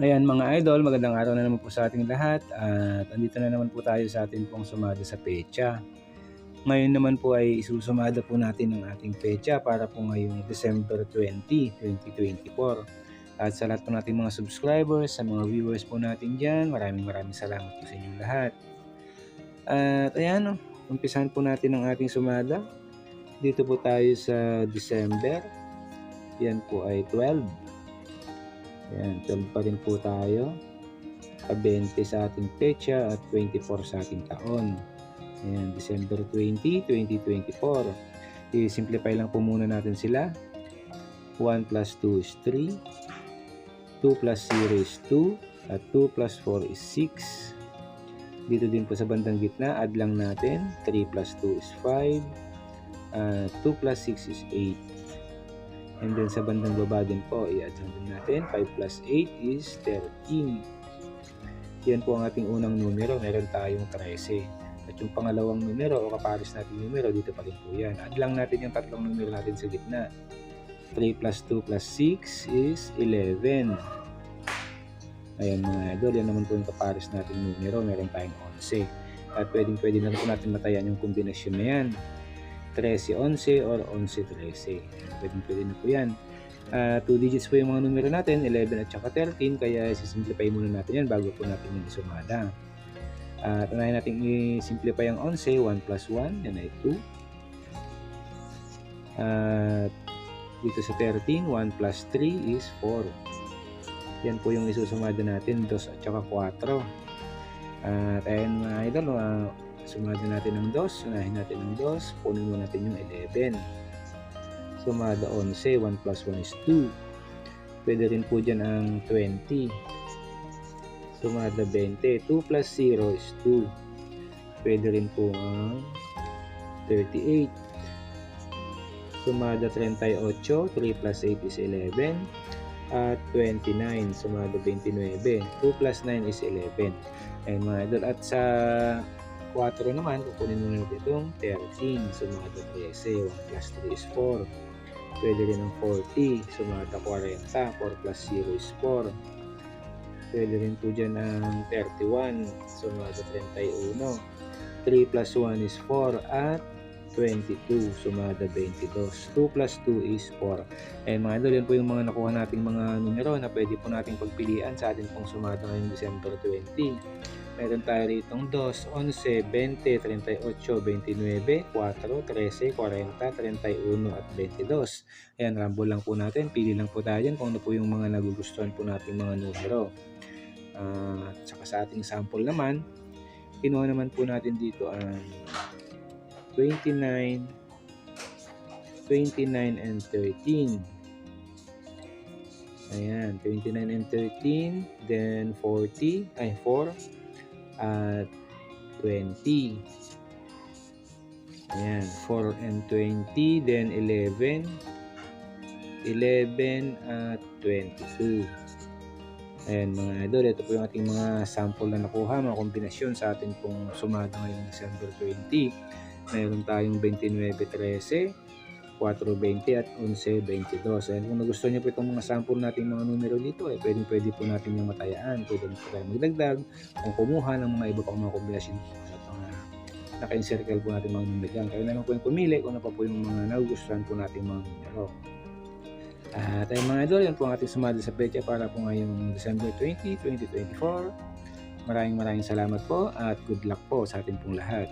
Ayan mga idol, magandang araw na naman po sa ating lahat at andito na naman po tayo sa ating pong sumada sa pecha. Ngayon naman po ay isusumada po natin ang ating pecha para po ngayong December 20, 2024. At sa lahat po nating mga subscribers, sa mga viewers po natin dyan, maraming maraming salamat po sa inyong lahat. At ayan, oh, umpisahan po natin ang ating sumada. Dito po tayo sa December. Yan po ay 12. Ayan, 12 pa rin po tayo. Ka 20 sa ating pecha at 24 sa ating taon. Ayan, December 20, 2024. I-simplify lang po muna natin sila. 1 plus 2 is 3. 2 plus 0 is 2. At 2 plus 4 is 6. Dito din po sa bandang gitna, add lang natin. 3 plus 2 is 5. Uh, 2 plus 6 is 8. And then sa bandang baba din po, i-add din natin. 5 plus 8 is 13. Yan po ang ating unang numero. Meron tayong 13. At yung pangalawang numero o kapares natin numero, dito pa rin po yan. Add lang natin yung tatlong numero natin sa gitna. 3 plus 2 plus 6 is 11. Ayan mga idol, yan naman po yung kapares natin numero. Meron tayong 11. At pwedeng pwede na rin po natin matayan yung kombinasyon na yan. 13-11 or 11-13. Pwedeng pwede na po yan. 2 uh, digits po yung mga numero natin, 11 at saka 13, kaya sisimplify muna natin yan bago po natin yung isumada. At uh, unahin natin i-simplify ang 11, 1 plus 1, yan ay 2. At dito sa 13, 1 plus 3 is 4. Yan po yung isusumada natin, 2 at saka 4. At ayun mga idol, uh, sumada natin ng 2, unahin natin ng 2, punin mo natin yung 11. Sumada 11, 1 plus 1 is 2. Pwede rin po dyan ang 20. Sumada 20, 2 plus 0 is 2. Pwede rin po ang 38. Sumada 38, 3 plus 8 is 11. At 29, sumada 29. 2 plus 9 is 11. Ayun mga idol. At sa 4 naman, kukunin mo natin itong 13. Sumada 13. 1 plus 3 is 4. Pwede rin ng 40. Sumada 40. 4 plus 0 is 4. Pwede rin po dyan ng 31. Sumada 31. 3 plus 1 is 4. At 22. Sumada 22. 2 plus 2 is 4. And mga idol, yan po yung mga nakuha nating mga numero na pwede po nating pagpilian sa ating pong sumada ngayong December 20. Meron tayo rito 2, 11, 20, 38, 29, 4, 13, 40, 31 at 22. Ayan, ramble lang po natin. Pili lang po tayo dyan kung ano po yung mga nagugustuhan po nating mga numero. Uh, at saka sa ating sample naman, kinuha naman po natin dito ang 29, 29 and 13. Ayan, 29 and 13, then 40, ay 4, at 20. Ayan, 4 and 20, then 11, 11 at 22. Ayan mga idol, ito po yung ating mga sample na nakuha, mga kombinasyon sa ating pong sumada ngayong December 20. Mayroon tayong 29-13, 4.20 at 11.22. And kung nagustuhan niyo po itong mga sample nating mga numero dito, eh, pwedeng pwede po natin yung matayaan. Pwede po tayo magdagdag kung kumuha ng mga iba pang mga kombinasyon sa mga naka-encircle po natin mga numero dyan. Kaya na po yung pumili kung ano pa po yung mga nagugustuhan po natin mga numero. At ayun mga idol, yan po ang ating sumada sa pecha para po ngayong December 20, 2024. Maraming maraming salamat po at good luck po sa ating pong lahat.